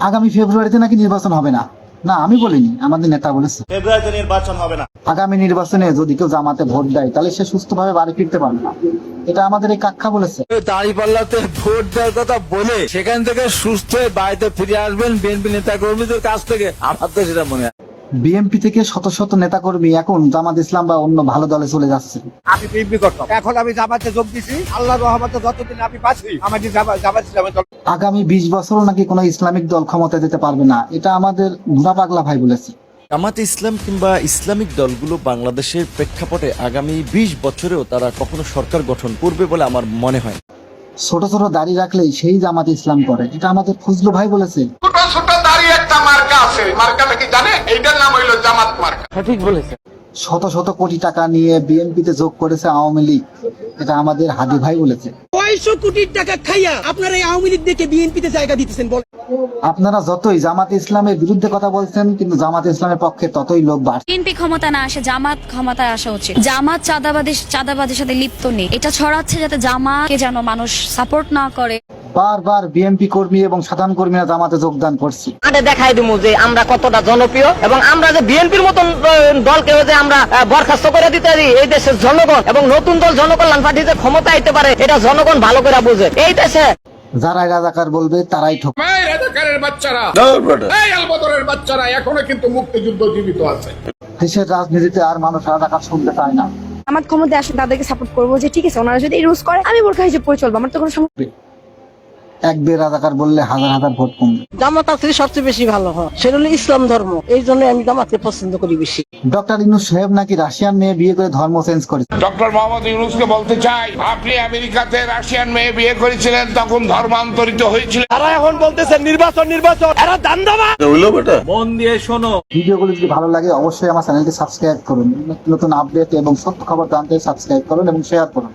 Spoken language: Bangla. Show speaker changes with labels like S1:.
S1: আগামী ফেব্রুয়ারিতে নাকি নির্বাচন হবে না। না আমি বলিনি আমাদের নেতা বলেছে।
S2: ফেব্রুয়ারিতে নির্বাচন হবে না।
S1: আগামী নির্বাচনে যদি কেউ জামাতে ভোট দেয় তাহলে সে সুস্থভাবে বাড়ি ফিরতে পারবে না। এটা আমাদের এই কাক্ষা বলেছে।
S3: দাঁড়িপাল্লাতে ভোট দেওয়ার কথা বলে সেখান থেকে সুস্থ হয়ে বাড়িতে ফিরে আসবেন বিএনপি নেতা কর্মীদের কাছ থেকে। আমার তো সেটা মনে হয়
S1: বিএনপি থেকে শত শত নেতাকর্মী এখন জামাত ইসলাম বা অন্য ভালো দলে চলে যাচ্ছে।
S4: আমি বিএনপি করতাম এখন আমি জামাতে যোগ দিছি। আল্লাহ রহমতে যতদিন আমি বাঁচি আমাকে জামাত ইসলামে দল
S1: আগামী বিশ বছরও নাকি কোনো ইসলামিক দল ক্ষমতা দিতে পারবে না। এটা আমাদের ঘুরা পাগলা ভাই বলেছে।
S5: জামাতে ইসলাম কিংবা ইসলামিক দলগুলো বাংলাদেশের প্রেক্ষাপটে আগামী ২০ বছরেও তারা কখনো সরকার গঠন করবে বলে আমার মনে হয়।
S1: ছোট ছোট দাড়ি রাখলেই সেই জামাত ইসলাম করে। এটা আমাদের ফজলু ভাই বলেছে
S6: ছোট ছোট দাঁড়িয়ে একটা আছে মার্কাটা কি জানে? এইটার নাম হইল জামাত মার্কা।
S1: শত শত কোটি টাকা নিয়ে বিএনপিতে যোগ করেছে আওয়ামী লীগ এটা আমাদের হাদি ভাই বলেছে।
S7: কয়শো কোটির টাকা খাইয়া আপনারা এই আওয়ামী লীগ দেখে বিএনপিতে জায়গা দিতেছেন বল।
S1: আপনারা যতই জামাত ইসলামের বিরুদ্ধে কথা বলছেন কিন্তু জামাত ইসলামের পক্ষে ততই লোক বাড়ছে।
S8: বিএনপি ক্ষমতা না আসে জামাত ক্ষমতায় আসা উচিত। জামাত চাঁদাবাদী চাঁদাবাদের সাথে লিপ্ত নেই। এটা ছড়াচ্ছে যাতে জামাতকে যেন মানুষ সাপোর্ট না করে।
S1: বারবার বিএনপি কর্মী এবং সাধারণ কর্মীরা জামাতে যোগদান করছি।
S9: আগে দেখাই দিমু যে আমরা কতটা জনপ্রিয় এবং আমরা যে বিএনপির মতন দলকে যে আমরা বরখাস্ত করে দিতে পারি এই দেশের জনগণ এবং নতুন দল জনকল্যাণ পার্টি যে ক্ষমতা আইতে পারে এটা জনগণ ভালো করে বুঝে। এই দেশে
S1: যারাই রাজাকার বলবে তারাই ঠক
S6: এই রাজাকারের বাচ্চারা এই আলবদরের বাচ্চারা এখনও কিন্তু মুক্তিযুদ্ধ জীবিত আছে।
S1: দেশের রাজনীতিতে আর মানুষ রাজাকার শুনতে চায় না।
S8: আমার ক্ষমতা আসে তাদেরকে সাপোর্ট করব যে ঠিক আছে ওনারা যদি ইউজ করে আমি বোরখা হিসেবে পরে চলবো। আমার তো কোনো সমস্যা
S1: এক বে রাজাকার বললে হাজার হাজার ভোট কমবে
S7: জামাত আসলে সবচেয়ে বেশি ভালো হয় সেটা হলো ইসলাম ধর্ম। এই জন্য আমি জামাতকে পছন্দ করি বেশি।
S1: ডক্টর ইনু সাহেব নাকি রাশিয়ান মেয়ে বিয়ে করে ধর্ম চেঞ্জ করেছে?
S6: ডক্টর মোহাম্মদ ইউনুসকে বলতে চাই আপনি আমেরিকাতে রাশিয়ান মেয়ে বিয়ে করেছিলেন তখন ধর্মান্তরিত হয়েছিলেন
S4: তারা এখন বলতেছে নির্বাচন নির্বাচন। এরা দান্দাবা
S3: মন দিয়ে শোনো।
S1: ভিডিওগুলো যদি ভালো লাগে অবশ্যই আমার চ্যানেলটি সাবস্ক্রাইব করুন। নতুন আপডেট এবং সত্য খবর জানতে সাবস্ক্রাইব করুন এবং শেয়ার করুন।